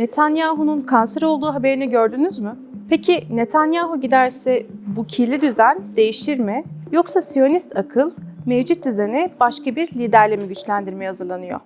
Netanyahu'nun kanser olduğu haberini gördünüz mü? Peki Netanyahu giderse bu kirli düzen değişir mi? Yoksa Siyonist akıl mevcut düzeni başka bir liderle mi güçlendirmeye hazırlanıyor?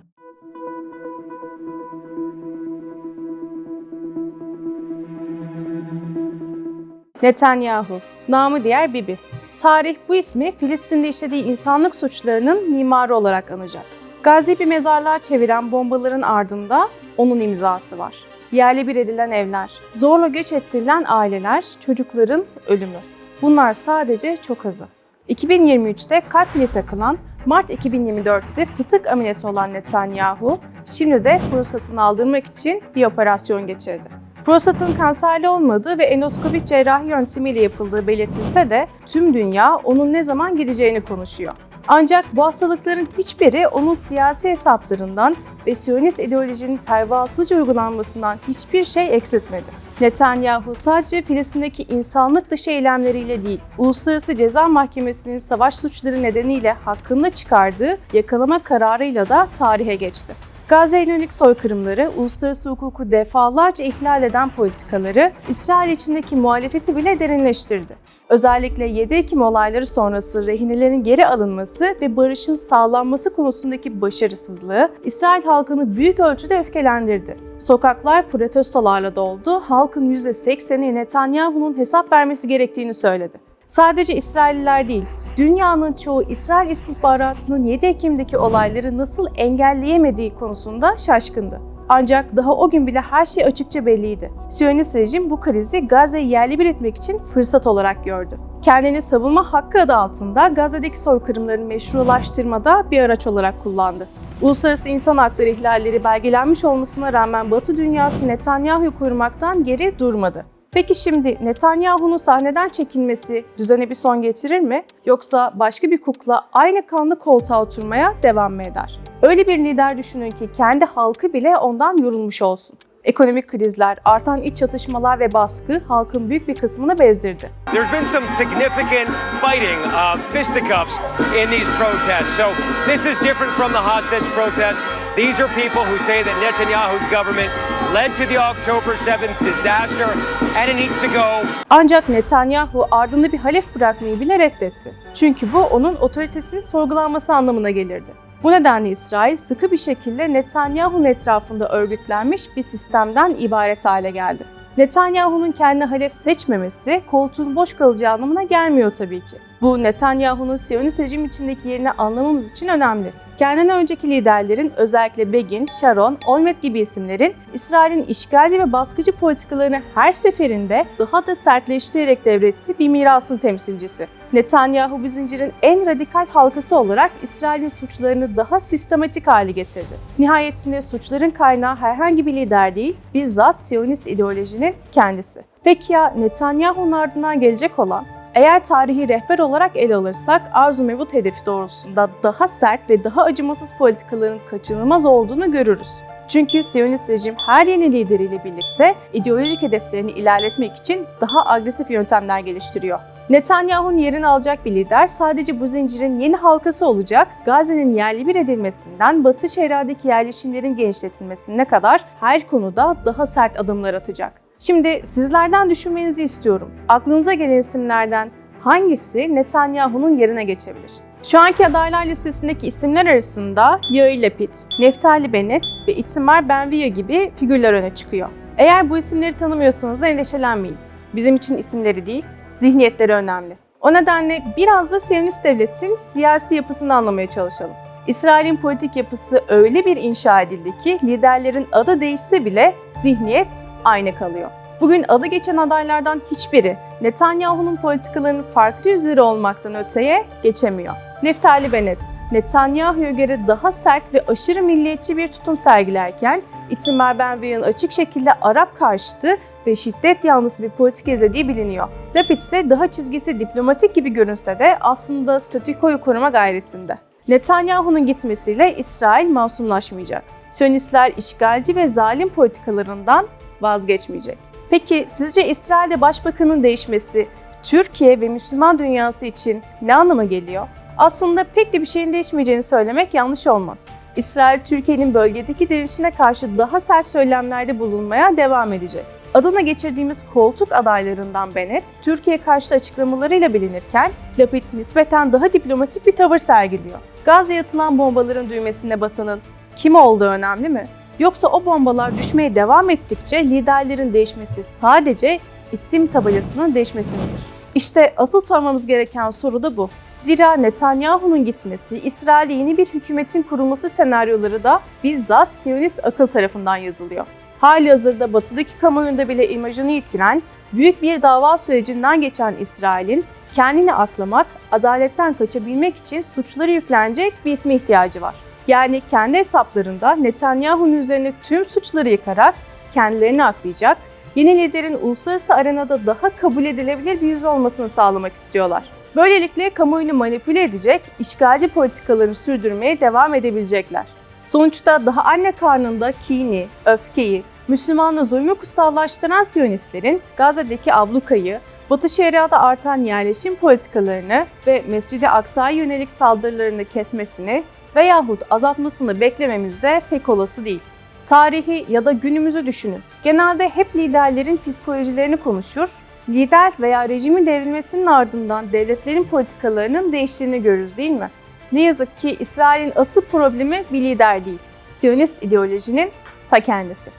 Netanyahu, namı diğer Bibi. Tarih bu ismi Filistin'de işlediği insanlık suçlarının mimarı olarak anacak. Gazi bir mezarlığa çeviren bombaların ardında onun imzası var. Yerle bir edilen evler, zorla göç ettirilen aileler, çocukların ölümü. Bunlar sadece çok azı. 2023'te kalp takılan, Mart 2024'te fıtık ameliyatı olan Netanyahu, şimdi de prostatını aldırmak için bir operasyon geçirdi. Prostatın kanserli olmadığı ve endoskopik cerrahi yöntemiyle yapıldığı belirtilse de tüm dünya onun ne zaman gideceğini konuşuyor. Ancak bu hastalıkların hiçbiri onun siyasi hesaplarından ve Siyonist ideolojinin pervasızca uygulanmasından hiçbir şey eksiltmedi. Netanyahu sadece Filistin'deki insanlık dışı eylemleriyle değil, Uluslararası Ceza Mahkemesi'nin savaş suçları nedeniyle hakkında çıkardığı yakalama kararıyla da tarihe geçti. Gazze yönelik soykırımları, uluslararası hukuku defalarca ihlal eden politikaları, İsrail içindeki muhalefeti bile derinleştirdi. Özellikle 7 Ekim olayları sonrası rehinelerin geri alınması ve barışın sağlanması konusundaki başarısızlığı İsrail halkını büyük ölçüde öfkelendirdi. Sokaklar protestolarla doldu, halkın %80'i Netanyahu'nun hesap vermesi gerektiğini söyledi. Sadece İsrailliler değil, dünyanın çoğu İsrail istihbaratının 7 Ekim'deki olayları nasıl engelleyemediği konusunda şaşkındı. Ancak daha o gün bile her şey açıkça belliydi. Siyonist rejim bu krizi Gazze'yi yerli bir etmek için fırsat olarak gördü. Kendini savunma hakkı adı altında Gazze'deki soykırımlarını meşrulaştırmada bir araç olarak kullandı. Uluslararası insan hakları ihlalleri belgelenmiş olmasına rağmen Batı dünyası Netanyahu'yu korumaktan geri durmadı. Peki şimdi Netanyahu'nun sahneden çekilmesi düzene bir son getirir mi? Yoksa başka bir kukla aynı kanlı koltuğa oturmaya devam mı eder? Öyle bir lider düşünün ki kendi halkı bile ondan yorulmuş olsun. Ekonomik krizler, artan iç çatışmalar ve baskı halkın büyük bir kısmını bezdirdi. There's been some significant fighting, uh, fisticuffs in these protests. So this is different from the hostage protests. These are people who say that Netanyahu's government led to the October 7th disaster and it needs to go. Ancak Netanyahu ardında bir halef bırakmayı bile reddetti. Çünkü bu onun otoritesinin sorgulanması anlamına gelirdi. Bu nedenle İsrail sıkı bir şekilde Netanyahu'nun etrafında örgütlenmiş bir sistemden ibaret hale geldi. Netanyahu'nun kendi halef seçmemesi koltuğun boş kalacağı anlamına gelmiyor tabii ki. Bu Netanyahu'nun Siyonist rejim içindeki yerini anlamamız için önemli. Kendinden önceki liderlerin özellikle Begin, Sharon, Olmert gibi isimlerin İsrail'in işgalci ve baskıcı politikalarını her seferinde daha da sertleştirerek devrettiği bir mirasın temsilcisi. Netanyahu bu zincirin en radikal halkası olarak İsrail'in suçlarını daha sistematik hale getirdi. Nihayetinde suçların kaynağı herhangi bir lider değil, bizzat Siyonist ideolojinin kendisi. Peki ya Netanyahu'nun ardından gelecek olan eğer tarihi rehber olarak ele alırsak arzu mevut hedefi doğrultusunda daha sert ve daha acımasız politikaların kaçınılmaz olduğunu görürüz. Çünkü Siyonist rejim her yeni lideriyle birlikte ideolojik hedeflerini ilerletmek için daha agresif yöntemler geliştiriyor. Netanyahu'nun yerini alacak bir lider sadece bu zincirin yeni halkası olacak, Gazze'nin yerli bir edilmesinden Batı Şeria'daki yerleşimlerin genişletilmesine kadar her konuda daha sert adımlar atacak. Şimdi sizlerden düşünmenizi istiyorum. Aklınıza gelen isimlerden hangisi Netanyahu'nun yerine geçebilir? Şu anki adaylar listesindeki isimler arasında Yair Lapid, Neftali Bennett ve Itamar Ben-Gvir gibi figürler öne çıkıyor. Eğer bu isimleri tanımıyorsanız da endişelenmeyin. Bizim için isimleri değil, zihniyetleri önemli. O nedenle biraz da Siyonist devletin siyasi yapısını anlamaya çalışalım. İsrail'in politik yapısı öyle bir inşa edildi ki liderlerin adı değişse bile zihniyet aynı kalıyor. Bugün adı geçen adaylardan hiçbiri Netanyahu'nun politikalarının farklı yüzleri olmaktan öteye geçemiyor. Neftali Bennett, Netanyahu'ya göre daha sert ve aşırı milliyetçi bir tutum sergilerken, Itamar Ben-Gvir'in açık şekilde Arap karşıtı ve şiddet yanlısı bir politika izlediği biliniyor. Lapid ise daha çizgisi diplomatik gibi görünse de aslında statükoyu koruma gayretinde. Netanyahu'nun gitmesiyle İsrail masumlaşmayacak. Siyonistler işgalci ve zalim politikalarından vazgeçmeyecek. Peki sizce İsrail'de başbakanın değişmesi Türkiye ve Müslüman dünyası için ne anlama geliyor? Aslında pek de bir şeyin değişmeyeceğini söylemek yanlış olmaz. İsrail, Türkiye'nin bölgedeki direnişine karşı daha sert söylemlerde bulunmaya devam edecek. Adına geçirdiğimiz koltuk adaylarından Bennett, Türkiye karşı açıklamalarıyla bilinirken, Lapid nispeten daha diplomatik bir tavır sergiliyor. Gazze'ye atılan bombaların düğmesine basanın kim olduğu önemli mi? Yoksa o bombalar düşmeye devam ettikçe liderlerin değişmesi sadece isim tabelasının değişmesi midir? İşte asıl sormamız gereken soru da bu. Zira Netanyahu'nun gitmesi, İsrail'e yeni bir hükümetin kurulması senaryoları da bizzat Siyonist akıl tarafından yazılıyor. Hali hazırda batıdaki kamuoyunda bile imajını yitiren, büyük bir dava sürecinden geçen İsrail'in kendini aklamak, adaletten kaçabilmek için suçları yüklenecek bir isme ihtiyacı var. Yani kendi hesaplarında Netanyahu'nun üzerine tüm suçları yıkarak kendilerini aklayacak, yeni liderin uluslararası arenada daha kabul edilebilir bir yüz olmasını sağlamak istiyorlar. Böylelikle kamuoyunu manipüle edecek, işgalci politikalarını sürdürmeye devam edebilecekler. Sonuçta daha anne karnında kini, öfkeyi, Müslümanla zulmü kutsallaştıran Siyonistlerin Gazze'deki ablukayı, Batı Şeria'da artan yerleşim politikalarını ve Mescid-i Aksa'ya yönelik saldırılarını kesmesini veyahut azaltmasını beklememiz de pek olası değil. Tarihi ya da günümüzü düşünün. Genelde hep liderlerin psikolojilerini konuşur, lider veya rejimin devrilmesinin ardından devletlerin politikalarının değiştiğini görürüz değil mi? Ne yazık ki İsrail'in asıl problemi bir lider değil, Siyonist ideolojinin ta kendisi.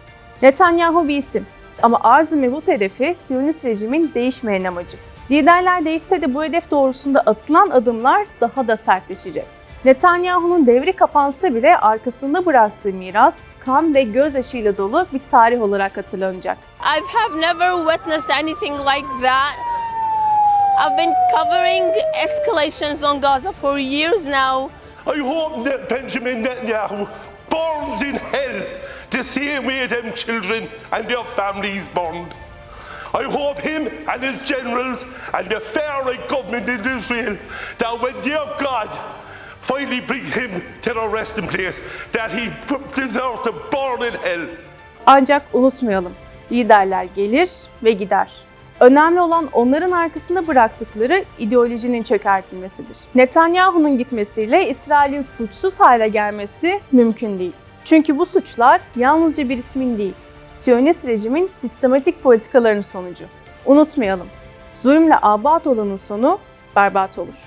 Netanyahu bir isim ama arz-ı mevut hedefi Siyonist rejimin değişmeyen amacı. Liderler değişse de bu hedef doğrusunda atılan adımlar daha da sertleşecek. Netanyahu'nun devri kapansa bile arkasında bıraktığı miras kan ve gözyaşıyla dolu bir tarih olarak hatırlanacak. I have never witnessed anything like that. I've been covering escalations on Gaza for years now. I hope that Benjamin Netanyahu burns in hell the same way them children and their families burned. I hope him and his generals and the fair right government in Israel that when their God finally brings him to the resting place, that he deserves to burn in hell. Ancak unutmayalım, liderler gelir ve gider. Önemli olan onların arkasında bıraktıkları ideolojinin çökertilmesidir. Netanyahu'nun gitmesiyle İsrail'in suçsuz hale gelmesi mümkün değil. Çünkü bu suçlar yalnızca bir ismin değil, Siyonist rejimin sistematik politikalarının sonucu. Unutmayalım, zulümle abat olanın sonu berbat olur.